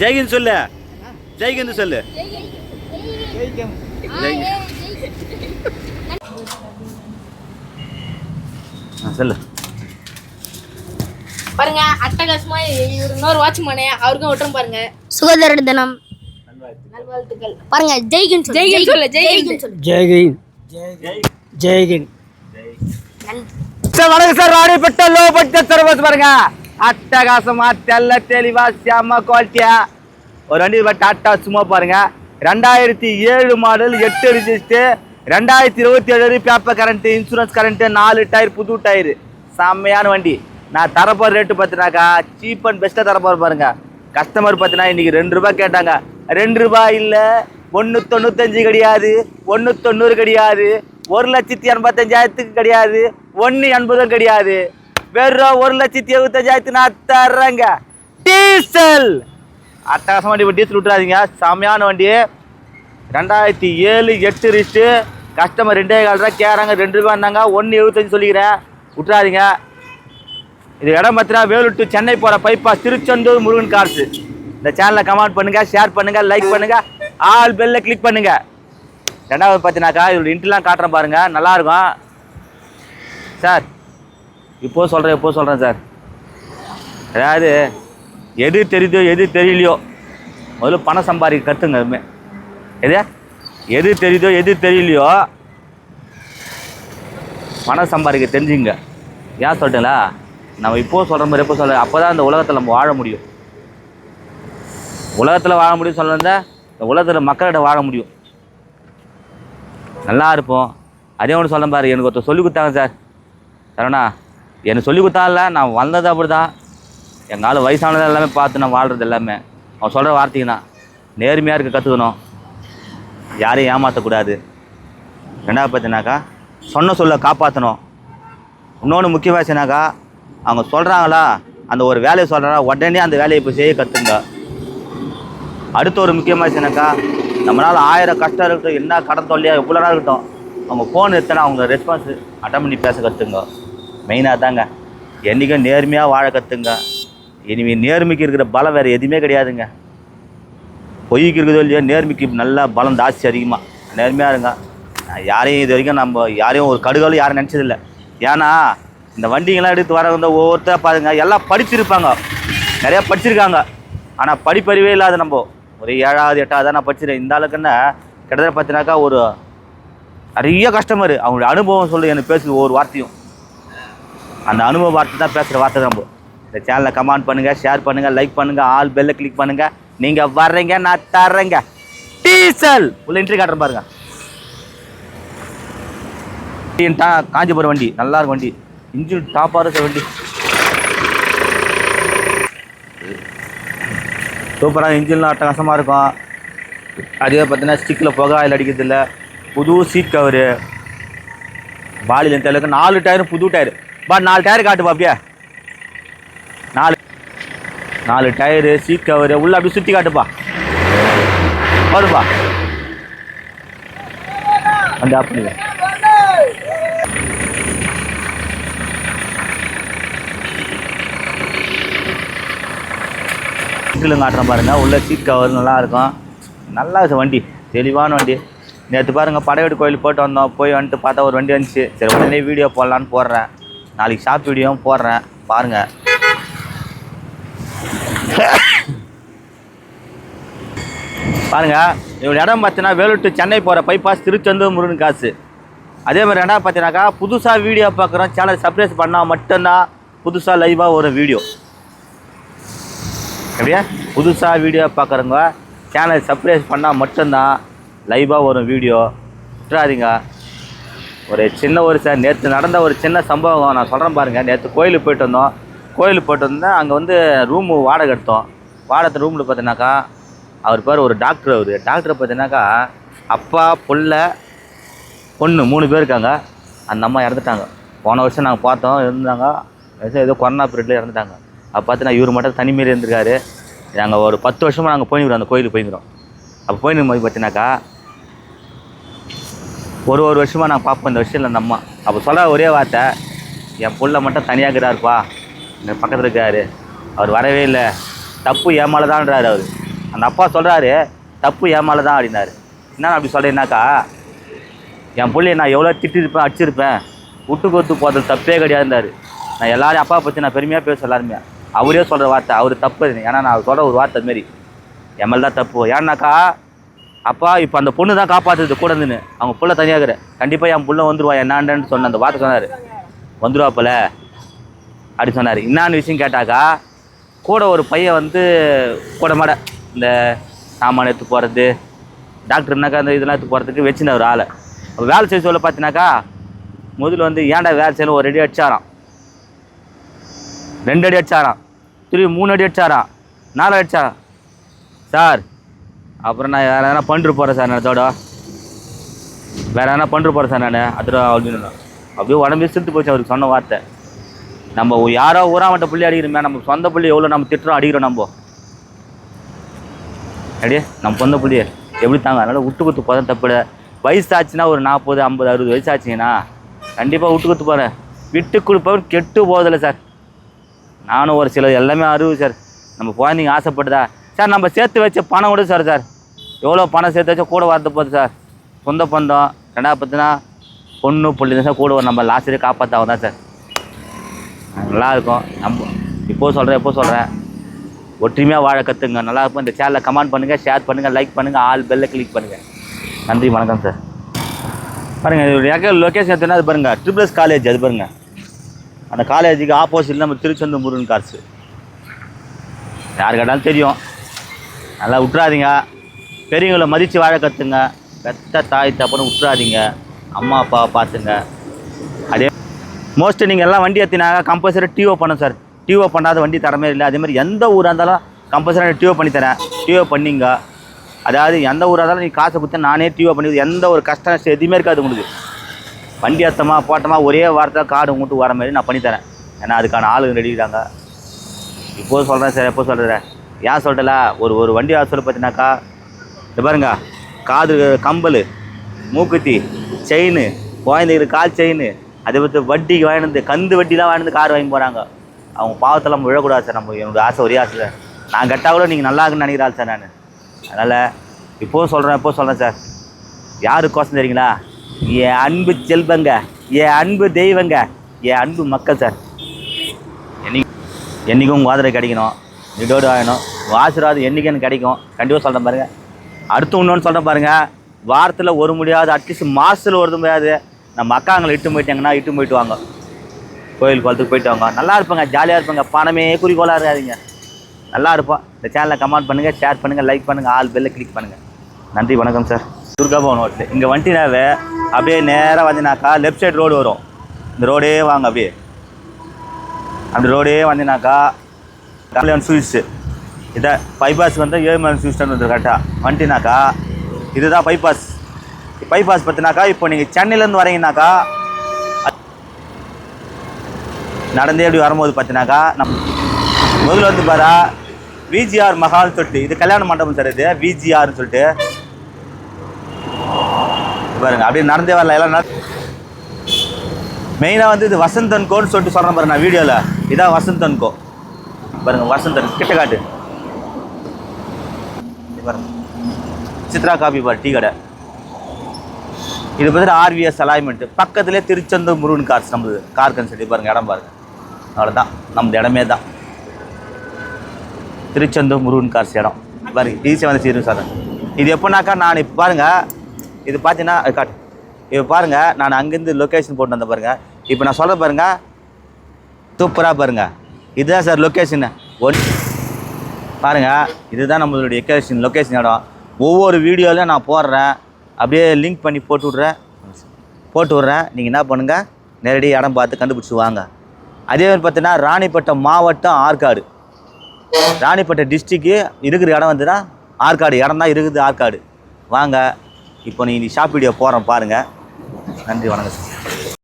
ஜெய்கின் சொல்லு. ஜெய்கின் சொல்லு. ஆ, சொல்லு. பாருங்க அட்டகாசமா இன்னொரு வாட்ச்மேனு அவருக்கும் விட்டுரும் பாருங்க. சுகாதார தினம். நல்வாழ்த்துக்கள். பாருங்க ஜெய்கின் சொல்லு. ஜெய்கின் சொல்லு, ஜெய்கின் சொல்லு. ஜெய்கின் ஜெய்கின் சார் வணக்கம் சார் ராணிப்பட்ட லோ பட்ஜெட் சர்வீஸ் பாருங்க அட்டகாசமா தெல்ல தெளிவா செம்ம குவாலிட்டியா ஒரு வண்டி பட் டாட்டா சும்மா பாருங்க. ரெண்டாயிரத்தி ஏழு மாடல் எட்டு ரிஜிஸ்டர் ரெண்டாயிரத்தி இருபத்தி ஏழு பேப்பர் கரண்ட்டு இன்சூரன்ஸ் கரண்ட்டு நாலு டயர் புது டயர் செம்மையான வண்டி. நான் தரப்போகிற ரேட்டு பார்த்தினாக்கா சீப் அண்ட் பெஸ்ட்டாக தரப்போகிற பாருங்க. கஸ்டமர் பார்த்தீங்கன்னா இன்னைக்கு ரெண்டு ரூபாய் கேட்டாங்க. ரெண்டு ரூபாய் இல்லை ஒன்று தொண்ணூத்தஞ்சு கிடையாது ஒன்று தொண்ணூறு கிடையாது ஒரு லட்சத்தி எண்பத்தஞ்சாயிரத்துக்கு கிடையாது ஒன்று எண்பதும் கிடையாது. வெறும் ஒரு லட்சத்தி எழுபத்தஞ்சாயிரத்தி நான் தர்றேங்க டீசல். அட்டகாசம் வண்டி இப்போ டீசல் விட்டுறாதீங்க. செம்மையான வண்டி. ரெண்டாயிரத்தி ஏழு எட்டு ரிஸ்ட்டு கஸ்டமர் ரெண்டே கால் ரூபா கேட்குறாங்க ரெண்டு ரூபா இருந்தாங்க. ஒன்று எழுபத்தஞ்சு சொல்லிக்கிறேன். விட்டுறாதீங்க. இது இடம் பார்த்தீங்கன்னா வேலூர் டு சென்னை போகிற பைப்பா திருச்செந்தூர் முருகன் கார்ஸ் இந்த சேனலை கமெண்ட் பண்ணுங்கள் ஷேர் பண்ணுங்கள் லைக் பண்ணுங்கள் ஆல் பெல்ல கிளிக் பண்ணுங்கள் ரெண்டாவது பார்த்தீங்கன்னாக்கா இதோட இன்ட்ரெலாம் காட்டுறேன் பாருங்கள் நல்லாயிருக்கும் சார் இப்போ சொல்கிறேன் இப்போ சொல்கிறேன் சார். அதாவது எது தெரியுதோ எது தெரியலையோ முதல்ல பணம் சம்பாதிக்க கற்றுங்க எதுவுமே எது எது தெரியுதோ எது தெரியலையோ பணம் சம்பாதிக்க தெரிஞ்சுங்க. ஏன் சொல்லிட்டேங்களா நம்ம இப்போ சொல்கிற மாதிரி எப்போ சொல்ல அப்போ தான் இந்த உலகத்தில் நம்ம வாழ முடியும். உலகத்தில் வாழ முடியும் சொல்லிருந்தா இந்த உலகத்தில் மக்கள்கிட்ட வாழ முடியும். நல்லா இருப்போம். அதே ஒன்று சொல்ல பாரு எனக்கு ஒருத்தர் சொல்லி கொடுத்தாங்க சார். சரவணா எனக்கு சொல்லி கொடுத்தான்ல நான் வந்தது அப்படி தான் வயசானதை வயசானது எல்லாமே பார்த்து நான் வாழ்கிறது எல்லாமே. அவன் சொல்கிற வார்த்தைக்கு தான் நேர்மையாக இருக்க கற்றுக்கணும் யாரையும் ஏமாற்றக்கூடாது ரெண்டாவது பார்த்தீங்கன்னாக்கா சொன்ன சொல்ல காப்பாற்றணும் இன்னொன்று முக்கியமாச்சுனாக்கா அவங்க சொல்கிறாங்களா அந்த ஒரு வேலையை சொல்கிறாங்க உடனே அந்த வேலையை இப்போ செய்ய கற்றுங்க அடுத்த ஒரு முக்கியமாக முக்கியமாச்சுனாக்கா நம்மளால் ஆயிரம் கஷ்டம் இருக்கட்டும் என்ன கடன் தொல்லையா எவ்வளோ நேரம் இருக்கட்டும் அவங்க ஃபோன் எடுத்தனா அவங்க ரெஸ்பான்ஸ் அட்டன் பண்ணி பேச கற்றுங்க மெயினாக தாங்க. என்றைக்கும் நேர்மையாக வாழ கற்றுங்க இனிமே நேர்மைக்கு இருக்கிற பலம் வேறு எதுவுமே கிடையாதுங்க. பொய்க்கு இருக்குதோ இல்லையோ நேர்மைக்கு நல்லா பலம் ஜாஸ்தி அதிகமாக நேர்மையாக இருங்க. யாரையும் இது வரைக்கும் நம்ம யாரையும் ஒரு கடுகாலும் யாரும் நினச்சதில்ல. ஏன்னா இந்த வண்டிங்கெல்லாம் எடுத்து வர ஒவ்வொருத்தர் பாருங்க எல்லாம் படிச்சிருப்பாங்க. நிறையா படிச்சிருக்காங்க. ஆனால் படிப்பறிவே இல்லாத நம்ம. ஒரு ஏழாவது எட்டாவது தான் நான் படிச்சிருக்கேன். இந்த அளவுக்குன்னு கிட்டத்தட்ட பார்த்தினாக்கா ஒரு நிறைய கஸ்டமர். அவங்களுடைய அனுபவம் சொல்லி எனக்கு பேசுது ஒவ்வொரு வார்த்தையும். அந்த அனுபவ வார்த்தை தான் பேசுகிற வார்த்தை நம்ம இந்த சேனலை கமெண்ட் பண்ணுங்கள் ஷேர் பண்ணுங்கள் லைக் பண்ணுங்கள் ஆல் பெல்லை கிளிக் பண்ணுங்கள் நீங்கள் வர்றீங்க நான் தர்றேங்க. டீசல்! உள்ள இன்ட்ரி காட்டுறேன் பாருங்க. காஞ்சிபுரம் வண்டி. நல்லா இருக்கும் வண்டி. இன்ஜின் டாப்பாக இருக்க வண்டி. சூப்பராக இன்ஜின்லாம் அட்டகாசமாக இருக்கும். அதே பார்த்தீங்கன்னா ஸ்டிக்கில் புகை ஆயில் அடிக்கிறதில்ல. புது சீட் கவரு பாலியில் தெலுக்கு நாலு டயரும் புது டயர் பா நாலு டயர் காட்டுப்பா அப்படியே. நாலு நாலு டயரு சீட் கவரு உள்ள அப்படியே சுற்றி காட்டுப்பா வருப்பா அந்த ஆஃப் பண்ணுங்க காட்டுறேன் பாருங்க உள்ள சீட் கவர் நல்லா இருக்கும். நல்லா இருக்கு வண்டி தெளிவான வண்டி. நேற்று பாருங்க படையோடு கோயில் போட்டு வந்தோம் போய் வந்துட்டு பார்த்தா ஒரு வண்டி வந்துச்சு. சரி உடனே வீடியோ போடலான்னு போடுறேன். நாளைக்கு ஷாப் வீடியோவும் போடுறேன். பாருங்கள் பாருங்க. இவங்க இடம் பார்த்தீங்கன்னா வேலூர் டு சென்னை போகிற பைபாஸ் திருச்செந்தூர் முருகன் காசு. அதே மாதிரி ரெண்டாவது பார்த்தீங்கன்னாக்கா புதுசாக வீடியோ பார்க்குறோம். சேனல் சப்ஸ்கிரைப் பண்ணால் மட்டும்தான் புதுசாக லைவாக வரும் வீடியோ அப்படியா? புதுசாக வீடியோ பார்க்குறவங்க சேனல் சப்ஸ்கிரைப் பண்ணால் மட்டும்தான் லைவாக வரும் வீடியோ விட்டுறாதீங்க. ஒரு சின்ன ஒரு சார் நேற்று நடந்த ஒரு சின்ன சம்பவம் நான் சொல்கிறேன் பாருங்கள் நேற்று கோயிலுக்கு போயிட்டு வந்தோம். கோயிலுக்கு போயிட்டு வந்தேன் அங்கே வந்து ரூமு வாடகை எடுத்தோம். வாடகை ரூமில் பார்த்தீங்கன்னாக்கா அவர் பேர் ஒரு டாக்டர் அவர். டாக்டர் பார்த்தீங்கன்னாக்கா அப்பா புள்ள பொண்ணு மூணு பேர் இருக்காங்க. அந்த அம்மா இறந்துட்டாங்க. போன வருஷம் நாங்கள் பார்த்தோம் இருந்தாங்க ஏதோ- ஏதோ கொரோனா பீரியடில் இறந்துட்டாங்க. அப்போ பார்த்தீங்கன்னா இவர் மட்டும் தனிமையில் இருந்திருக்காரு. நாங்கள் ஒரு பத்து வருஷமாக நாங்கள் போயிருக்கிறோம் அந்த கோயிலுக்கு போயிருக்கிறோம். அப்போ போயிருக்கும் போது பார்த்தீங்கன்னாக்கா ஒரு ஒரு வருஷமாக நான் பார்ப்பேன் இந்த விஷயம் அந்த அம்மா. அப்போ சொல்ல ஒரே வார்த்தை என் பிள்ளை மட்டும் தனியாக இருக்கிறாருப்பா. இந்த பக்கத்தில் இருக்காரு. அவர் வரவே இல்லை. தப்பு ஏமாலதான்றாரு அவர். அந்த அப்பா சொல்கிறாரு தப்பு ஏமால தான் அப்படின்னாரு. என்ன அப்படி சொல்கிறேன்னாக்கா என் பிள்ளைய நான் எவ்வளோ திட்டிருப்பேன் அடிச்சிருப்பேன். விட்டு கொடுத்து போகிறது தப்பே கிடையாதுன்றாரு. நான் எல்லாரையும் அப்பா பற்றி நான் பெருமையாக பேச எல்லாருமே. அவரே சொல்கிற வார்த்தை அவர் தப்பு. ஏன்னா நான் சொல்கிற ஒரு வார்த்தை மாரி. என் மேலே தான் தப்பு. ஏன்னாக்கா அப்பா இப்போ அந்த பொண்ணு தான் காப்பாற்றுது கூட இருந்துன்னு அவங்க புள்ள தனியாகிற. கண்டிப்பாக என் புள்ள வந்துருவா என்னான்னு சொன்ன அந்த வார்த்தை சொன்னார். வந்துருவாப்பில் அப்படி சொன்னார். என்னான்னு விஷயம் கேட்டாக்கா கூட ஒரு பையன் வந்து கூட மாட இந்த சாமான் எடுத்து போகிறது டாக்டர்னாக்கா அந்த இதெல்லாம் எடுத்து போகிறதுக்கு வச்சுன்னு ஒரு ஆளை. அப்போ வேலை செய்ய சொல்ல பார்த்தீங்கன்னாக்கா முதல்ல வந்து ஏன்டா வேலை செய்யணும் ஒரு அடி அடிச்சாராம். ரெண்டு அடி அடிச்சாராம். திரும்பி மூணு அடி அடிச்சாராம். நாலு அடிச்சாராம். சார் அப்புறம் நான் வேறு எதனா பண்ணிட்டு போகிறேன் சார் நான் அதோட வேறு எதனா பண்ணிட்டு போகிறேன் சார் நான். அதோட அப்படின்னு அப்படியே உடம்பு சிரித்து போச்சு அவருக்கு சொன்ன வார்த்தை. நம்ம யாரோ ஊராமட்ட புள்ளி அடிக்கிறோமே நம்ம சொந்த புள்ளி எவ்வளோ நம்ம திட்டுறோம் அடிக்கிறோம் நம்ம. அப்படியே நம்ம சொந்த புள்ளியே. எப்படி தாங்க? அதனால் விட்டு கொடுத்து போகிறேன் தப்பு வயசு ஆச்சுன்னா ஒரு நாற்பது ஐம்பது அறுபது வயசு ஆச்சுங்கன்னா கண்டிப்பாக விட்டு கொடுத்து போகிறேன் விட்டு கொடுப்பவன் கெட்டு போதில்லை சார். நானும் ஒரு சில எல்லாமே அறிவு சார். நம்ம குழந்தைங்க ஆசைப்படுதா? சார் நம்ம சேர்த்து வச்ச பணம் கூட சார் சார். எவ்வளோ பணம் சேர்த்து வச்சா கூட வரது போகுது சார். சொந்த பந்தம் ரெண்டாவது பார்த்தீங்கன்னா பொண்ணு புள்ளி தான் சார் கூட வரும். நம்ம லாஸ்டே காப்பாற்றாவும் தான் சார். நல்லா இருக்கும். நம்ம இப்போ சொல்கிறேன் எப்போ சொல்கிறேன் ஒற்றுமையாக வாழ கற்றுங்க நல்லா இருக்கும். இந்த சேனலை கமெண்ட் பண்ணுங்கள் ஷேர் பண்ணுங்கள் லைக் பண்ணுங்கள் ஆல் பெல்லை கிளிக் பண்ணுங்கள் நன்றி வணக்கம் சார். பாருங்கள் இது லொக்கேஷன் எடுத்தோன்னா அது பாருங்கள் ட்ரிபிள்எஸ் காலேஜ் அது பாருங்கள் அந்த காலேஜுக்கு ஆப்போசிட்டில் நம்ம திருச்செந்தூர் முருகன் காசு யார் கேட்டாலும் தெரியும். நல்லா விட்றாதீங்க பெரியவங்களை மதித்து வாழ கற்றுங்க பெத்த தாய் தப்புன்னு விட்றாதீங்க அம்மா அப்பாவை பார்த்துங்க அதே மோஸ்ட்டு நீங்கள் எல்லாம் வண்டி ஏற்றினாங்க கம்பல்சரி டிஓ பண்ண சார் டிஓ பண்ணாத வண்டி தரமே இல்லை. அதேமாதிரி எந்த ஊராக இருந்தாலும் கம்பல்சரி டிஓ பண்ணி தரேன். டிஓ பண்ணிங்க. அதாவது எந்த ஊராக இருந்தாலும் நீ காசை கொடுத்தா நானே டிஓ பண்ணி எந்த ஒரு கஷ்டம் நஷ்டம் எதுவுமே இருக்காது உங்களுக்கு. வண்டி ஏற்றமா போட்டோமா ஒரே வாரத்தில் கார்டு உங்கள்கிட்ட வர மாதிரி நான் பண்ணித்தரேன் ஏன்னா அதுக்கான ஆளுங்க ரெடிக்கிறாங்க இப்போது சொல்கிறேன் சார் எப்போ சொல்கிறேன் ஏன் சொல்லிட்டல ஒரு ஒரு வண்டி வாசல் பார்த்தீங்கன்னாக்கா இது பாருங்க காது கம்பல் மூக்குத்தி செயின் குழந்தைங்களுக்கு கால் செயின் அதை பற்றி வட்டிக்கு வாங்கினது கந்து வட்டிலாம் வாங்கினது கார் வாங்கி போகிறாங்க அவங்க பாவத்தெல்லாம் விழக்கூடாது சார் நம்ம என்னோடய ஆசை ஒரே ஆசை சார். நான் கெட்டால் கூட நீங்கள் நல்லா இருக்குன்னு நினைக்கிறாள் சார் நான். அதனால் இப்போவும் சொல்கிறேன் இப்போ சொல்கிறேன் சார். யாருக்கோசம் தெரியுங்களா? என் அன்பு செல்வங்க என் அன்பு தெய்வங்க என் அன்பு மக்கள் சார். என்னைக்கு என்றைக்கும் உங்கள் ஆதரவு கிடைக்கணும். இதோடு ஆகணும் உங்கள் ஆசீர்வாதம் என்றைக்கு கிடைக்கும்? கண்டிப்பாக சொல்கிறேன் பாருங்கள் அடுத்து இன்னொன்று சொல்கிறேன் பாருங்கள் வாரத்தில் ஒரு முடியாது அட்லீஸ்ட் மாதத்தில் ஒரு முடியாது நம்ம அக்காங்களை இட்டு போயிட்டாங்கன்னா இட்டு போயிட்டு வாங்க. கோயில் குளத்துக்கு போயிட்டு வாங்க. நல்லா இருப்பாங்க ஜாலியாக இருப்பாங்க. பணமே குறிக்கோளாக இருக்காதீங்க. நல்லா இருப்போம். இந்த சேனலை கமெண்ட் பண்ணுங்கள் ஷேர் பண்ணுங்கள் லைக் பண்ணுங்கள் ஆல் பெல்லை கிளிக் பண்ணுங்கள் நன்றி வணக்கம் சார் துர்கா பவன் ஹோட்டல் இங்கே வந்துட்டினாவே அப்படியே நேராக வந்தினாக்கா லெஃப்ட் சைடு ரோடு வரும். இந்த ரோடே வாங்க அப்படியே. அந்த ரோடே வந்தினாக்கா கல்யாண் ஸ்வீட்ஸு இதை பைபாஸ் வந்து ஏழுமலை ஸ்வீட்ஸ்னு வந்து கரெக்டாக வந்துட்டினாக்கா இதுதான் பைபாஸ் பைபாஸ் பார்த்தினாக்கா இப்போ நீங்கள் சென்னையிலேருந்து வரீங்கனாக்கா நடந்தே அப்படி வரும்போது பார்த்தினாக்கா நம் முதல்ல வந்து பாரா விஜிஆர் மஹால் சொல்லிட்டு இது கல்யாண மண்டபம் சார் இது விஜிஆர்னு சொல்லிட்டு. பாருங்க அப்படியே நடந்தே வரல எல்லாம் மெயினாக வந்து இது வசந்தன் கோன்னு சொல்லிட்டு சொல்கிறேன் பாருங்க நான் வீடியோவில் இதான் வசந்தன் கோ. பாருங்க வசந்தன் கிட்ட காட்டு. பாருங்க. சித்ரா காபி பார் டீ கடை. இது பார்த்துட்டு ஆர்விஎஸ் அலைன்மெண்ட் பக்கத்துலேயே திருச்செந்தூர் முருகன் கார்ஸ் நம்மளுது கார் கன்சல்டி பாருங்க இடம் பாருங்க. அவ்வளோதான் நம்ம இடமே தான். திருச்செந்தூர் முருகன் கார்ஸ் இடம். பாருங்க ஈஸியாக வந்து சீரும் சார் இது எப்போனாக்கா நான் இப்போ பாருங்க இது பார்த்தீங்கன்னா அது காட்டு. இப்போ பாருங்கள் நான் அங்கேருந்து லொக்கேஷன் போட்டு வந்தேன் பாருங்கள் இப்போ நான் சொல்ல பாருங்கள் சூப்பராக பாருங்கள் இதுதான் சார் லொக்கேஷனு ஒன் பாருங்கள் இதுதான் நம்மளுடைய லொக்கேஷன் லொக்கேஷன் இடம். ஒவ்வொரு வீடியோலையும் நான் போடுறேன். அப்படியே லிங்க் பண்ணி போட்டு விட்றேன். போட்டு விட்றேன். நீங்கள் என்ன பண்ணுங்கள் நேரடியாக இடம் பார்த்து கண்டுபிடிச்சி வாங்க. அதே மாதிரி பார்த்தீங்கன்னா ராணிப்பட்டம் மாவட்டம் ஆற்காடு. ராணிப்பட்டம் டிஸ்ட்ரிக்கு இருக்கிற இடம் வந்துன்னா ஆற்காடு. இடம் தான் இருக்குது ஆற்காடு. வாங்க இப்போ நீ ஷாப் வீடியோ போகிறேன் பாருங்கள் நன்றி வணக்கம் சார்.